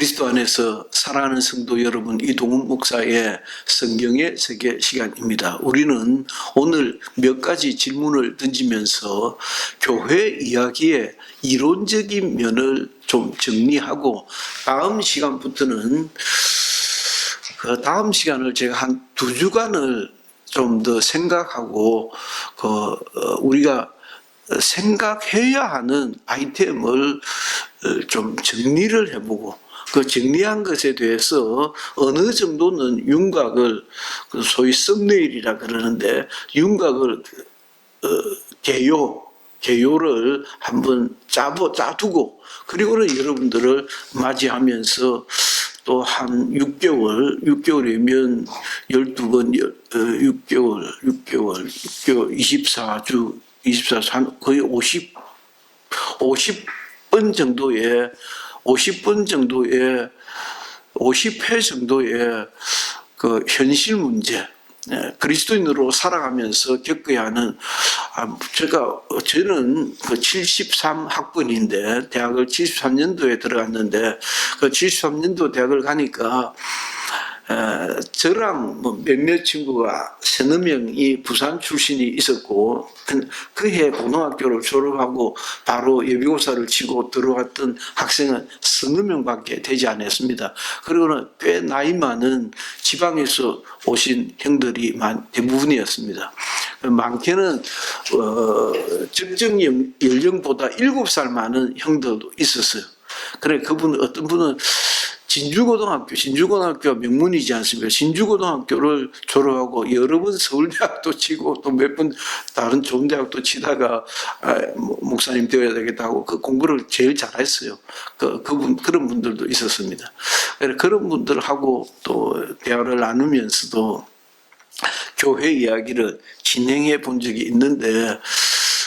그리스도 안에서 사랑하는 성도 여러분, 이동훈 목사의 성경의 세계 시간입니다. 우리는 오늘 몇 가지 질문을 던지면서 교회 이야기의 이론적인 면을 좀 정리하고 다음 시간부터는 그 다음 시간을 제가 한 두 주간을 좀 더 생각하고 그 어, 우리가 생각해야 하는 아이템을 어, 좀 정리를 해보고 그 정리한 것에 대해서 어느 정도는 윤곽을 그 소위 썸네일이라 그러는데 윤곽을 어, 개요 개요를 한번 짜보 짜두고 그리고는 여러분들을 맞이하면서 또 한 6개월, 6개월이면 12번, 6개월, 6개월, 6개월, 24주, 24주, 거의 50, 50번 정도의, 50번 정도의, 50회 정도의 그 현실 문제, 예, 그리스도인으로 살아가면서 겪어야 하는 아, 제가 저는 그 73학번인데 대학을 73년도에 들어갔는데 그 73년도 대학을 가니까 에, 저랑 뭐 몇몇 친구가 서너 명이 부산 출신이 있었고 그- 그해 고등학교를 졸업하고 바로 예비고사를 치고 들어왔던 학생은 서너 명밖에 되지 않았습니다. 그리고는 꽤 나이 많은 지방에서 오신 형들이 많- 대부분이었습니다. 많게는 어, 적정 연- 연령보다 7살 많은 형들도 있었어요. 그래 그분 어떤 분은 진주고등학교, 진주고등학교가 명문이지 않습니까? 진주고등학교를 졸업하고 여러 번 서울대학도 치고 또 몇 번 다른 좋은 대학도 치다가 아, 뭐 목사님 되어야 되겠다고 그 공부를 제일 잘했어요. 그 그분 그런 분들도 있었습니다. 그런 분들하고 또 대화를 나누면서도 교회 이야기를 진행해 본 적이 있는데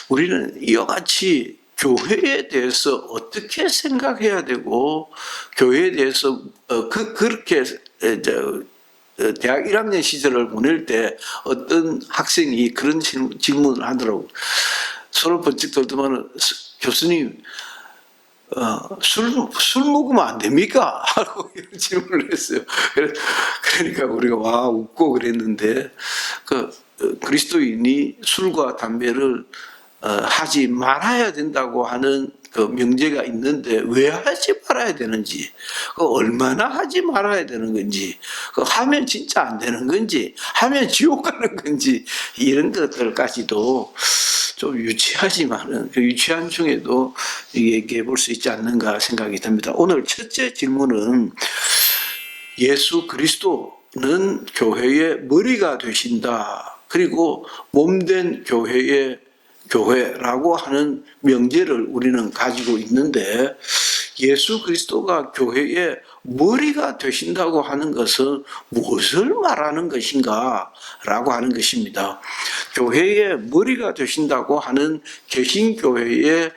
우리는 이와 같이 교회에 대해서 어떻게 생각해야 되고 교회에 대해서 어, 그 그렇게 어, 대학 1학년 시절을 보낼 때 어떤 학생이 그런 질- 질문을 하더라고. 서로 번쩍 들더만 교수님 어, 술, 술 먹으면 안 됩니까? 하고 이런 질문을 했어요. 그러니까 우리가 와, 웃고 그랬는데, 그, 어, 그리스도인이 술과 담배를 어, 하지 말아야 된다고 하는 그 명제가 있는데 왜 하지 말아야 되는지, 그 얼마나 하지 말아야 되는 건지, 그 하면 진짜 안 되는 건지, 하면 지옥 가는 건지, 이런 것들까지도 좀 유치하지만은 그 유치한 중에도 얘기해 볼 수 있지 않는가 생각이 듭니다. 오늘 첫째 질문은 예수 그리스도는 교회의 머리가 되신다. 그리고 몸된 교회의 교회라고 하는 명제를 우리는 가지고 있는데 예수 그리스도가 교회의 머리가 되신다고 하는 것은 무엇을 말하는 것인가? 라고 하는 것입니다. 교회의 머리가 되신다고 하는 개신교회의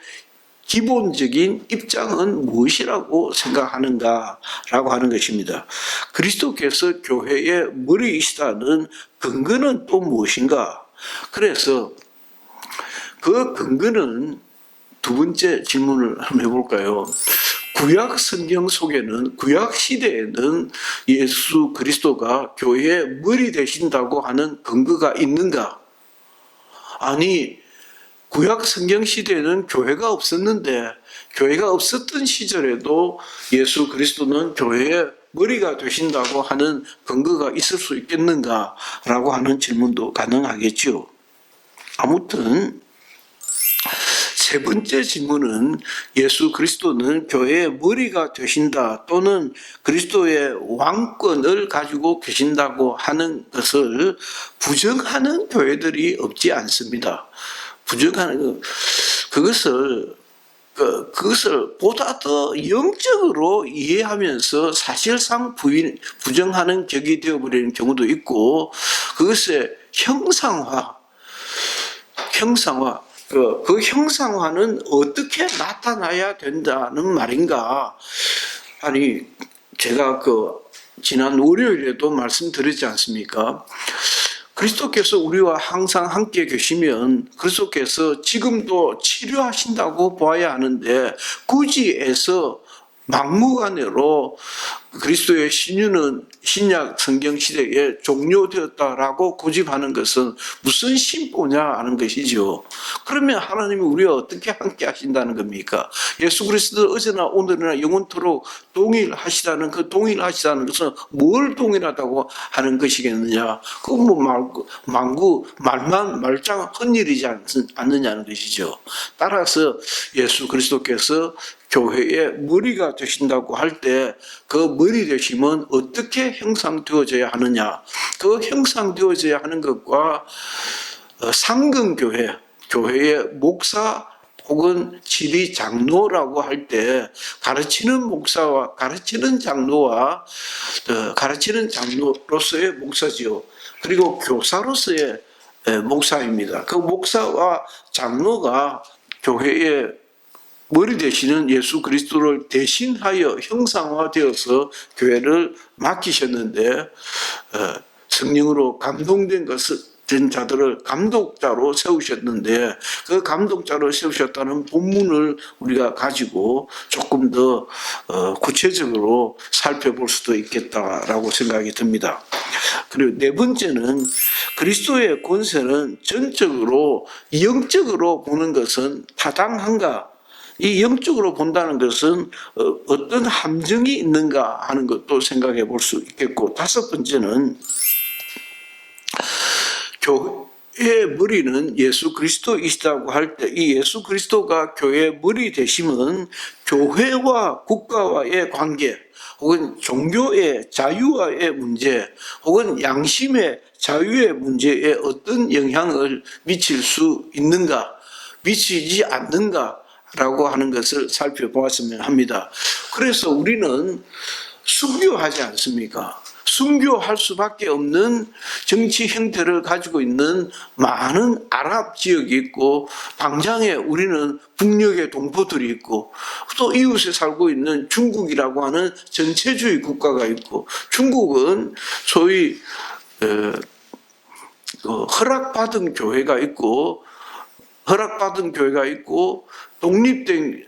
기본적인 입장은 무엇이라고 생각하는가 라고 하는 것입니다. 그리스도께서 교회의 머리이시다는 근거는 또 무엇인가? 그래서 그 근거는 두 번째 질문을 한번 해볼까요? 구약 성경 속에는 구약 시대에는 예수 그리스도가 교회의 머리 되신다고 하는 근거가 있는가? 아니 구약 성경 시대에는 교회가 없었는데 교회가 없었던 시절에도 예수 그리스도는 교회의 머리가 되신다고 하는 근거가 있을 수 있겠는가라고 하는 질문도 가능하겠죠. 아무튼 세 번째 질문은 예수 그리스도는 교회의 머리가 되신다 또는 그리스도의 왕권을 가지고 계신다고 하는 것을 부정하는 교회들이 없지 않습니다. 부정하는 것, 그것을 그, 그것을 보다 더 영적으로 이해하면서 사실상 부인, 부정하는 격이 되어버리는 경우도 있고, 그것의 형상화, 형상화, 그, 그 형상화는 어떻게 나타나야 된다는 말인가? 아니, 제가 그, 지난 월요일에도 말씀드렸지 않습니까? 그리스도께서 우리와 항상 함께 계시면 그리스도께서 지금도 치료하신다고 보아야 하는데 굳이 애서 막무가내로 그리스도의 신유는 신약 성경 시대에 종료되었다라고 고집하는 것은 무슨 신보냐 하는 것이죠. 그러면 하나님이 우리와 어떻게 함께 하신다는 겁니까? 예수 그리스도 어제나 오늘이나 영원토록 동일하시다는 그 동일하시다는 것은 뭘 동일하다고 하는 것이겠느냐? 그건 뭐 말, 망구, 말만, 말짱 헛일이지 않, 않느냐는 것이죠. 따라서 예수 그리스도께서 교회의 머리가 되신다고 할 때 그 머리 되심은 어떻게 형상되어져야 하느냐. 그 형상되어져야 하는 것과 어, 상근교회, 교회의 목사 혹은 지리 장로라고 할 때 가르치는 목사와 가르치는 장로와 어, 가르치는 장로로서의 목사지요. 그리고 교사로서의 에, 목사입니다. 그 목사와 장로가 교회의 머리 되시는 예수 그리스도를 대신하여 형상화되어서 교회를 맡기셨는데 어, 성령으로 감동된 것을 된 자들을 감독자로 세우셨는데 그 감독자로 세우셨다는 본문을 우리가 가지고 조금 더 어, 구체적으로 살펴볼 수도 있겠다라고 생각이 듭니다. 그리고 네 번째는 그리스도의 권세는 전적으로 영적으로 보는 것은 타당한가 이 영적으로 본다는 것은 어, 어떤 함정이 있는가 하는 것도 생각해 볼 수 있겠고 다섯 번째는 교회의 머리는 예수 그리스도이시다고 할 때 이 예수 그리스도가 교회의 머리 되심은 교회와 국가와의 관계 혹은 종교의 자유와의 문제 혹은 양심의 자유의 문제에 어떤 영향을 미칠 수 있는가 미치지 않는가 라고 하는 것을 살펴보았으면 합니다. 그래서 우리는 순교하지 않습니까? 순교할 수밖에 없는 정치 형태를 가지고 있는 많은 아랍 지역이 있고 당장에 우리는 북녘의 동포들이 있고 또 이웃에 살고 있는 중국이라고 하는 전체주의 국가가 있고 중국은 소위 어, 그 허락받은 교회가 있고 허락받은 교회가 있고 독립된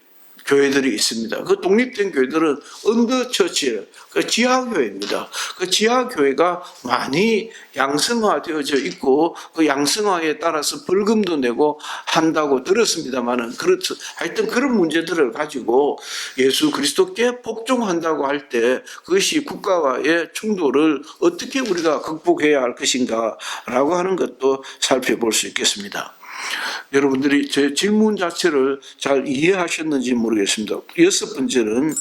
교회들이 있습니다. 그 독립된 교회들은 언더처치, 그 지하교회입니다. 그 지하교회가 많이 양성화되어져 있고 그 양성화에 따라서 벌금도 내고 한다고 들었습니다만은 그렇죠. 하여튼 그런 문제들을 가지고 예수 그리스도께 복종한다고 할 때 그것이 국가와의 충돌을 어떻게 우리가 극복해야 할 것인가라고 하는 것도 살펴볼 수 있겠습니다. 여러분들이 제 질문 자체를 잘 이해하셨는지 모르겠습니다. 여섯 번째는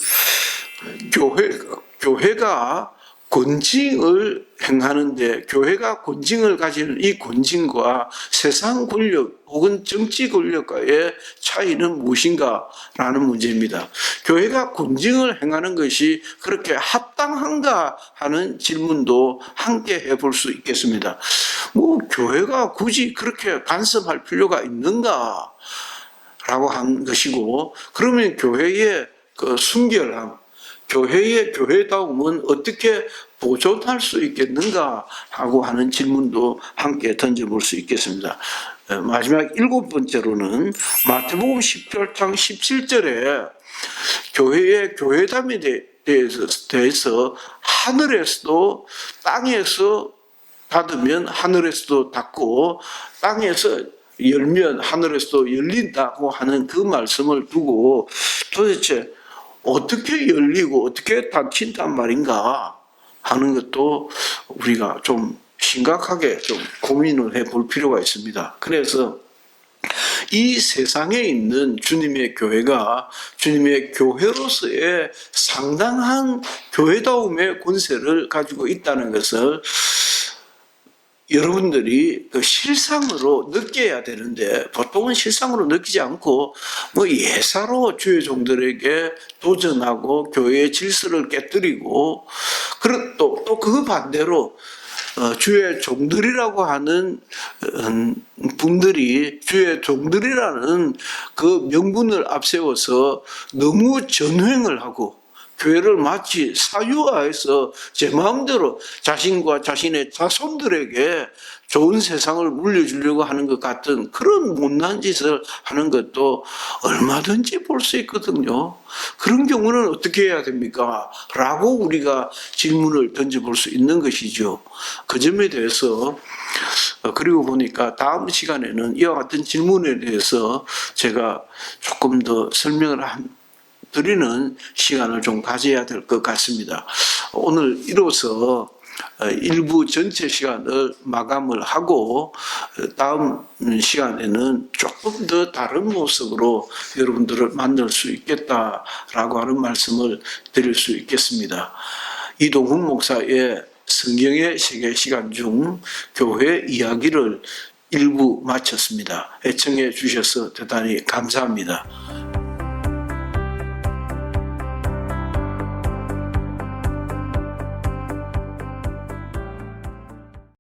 교회, 교회가 권징을 행하는데 교회가 권징을 가지는 이 권징과 세상 권력 혹은 정치 권력과의 차이는 무엇인가라는 문제입니다. 교회가 권징을 행하는 것이 그렇게 합당한가 하는 질문도 함께 해볼 수 있겠습니다. 뭐 교회가 굳이 그렇게 간섭할 필요가 있는가? 라고 한 것이고 그러면 교회의 그 순결함 교회의 교회다움은 어떻게 보존할 수 있겠는가 하고 하는 질문도 함께 던져볼 수 있겠습니다. 어, 마지막 일곱 번째로는 마태복음 18장 17절에 교회의 교회담에 대해서, 대해서 하늘에서도 땅에서 닫으면 하늘에서도 닫고 땅에서 열면 하늘에서도 열린다고 하는 그 말씀을 두고 도대체 어떻게 열리고 어떻게 닫힌단 말인가 하는 것도 우리가 좀 심각하게 좀 고민을 해 볼 필요가 있습니다. 그래서 이 세상에 있는 주님의 교회가 주님의 교회로서의 상당한 교회다움의 권세를 가지고 있다는 것을 여러분들이 그 실상으로 느껴야 되는데 보통은 실상으로 느끼지 않고 뭐 예사로 주의 종들에게 도전하고 교회의 질서를 깨뜨리고 또또 그 반대로 어, 주의 종들이라고 하는 음, 분들이 주의 종들이라는 그 명분을 앞세워서 너무 전횡을 하고 교회를 마치 사유화해서 제 마음대로 자신과 자신의 자손들에게 좋은 세상을 물려주려고 하는 것 같은 그런 못난 짓을 하는 것도 얼마든지 볼 수 있거든요. 그런 경우는 어떻게 해야 됩니까? 라고 우리가 질문을 던져볼 수 있는 것이죠. 그 점에 대해서 어, 그리고 보니까 다음 시간에는 이와 같은 질문에 대해서 제가 조금 더 설명을 한- 드리는 시간을 좀 가져야 될 것 같습니다. 오늘 이로써 어, 일부 전체 시간을 마감을 하고 어, 다음 시간에는 조금 더 다른 모습으로 여러분들을 만날 수 있겠다라고 하는 말씀을 드릴 수 있겠습니다. 이동훈 목사의 성경의 세계 시간 중 교회 이야기를 일부 마쳤습니다. 애청해 주셔서 대단히 감사합니다.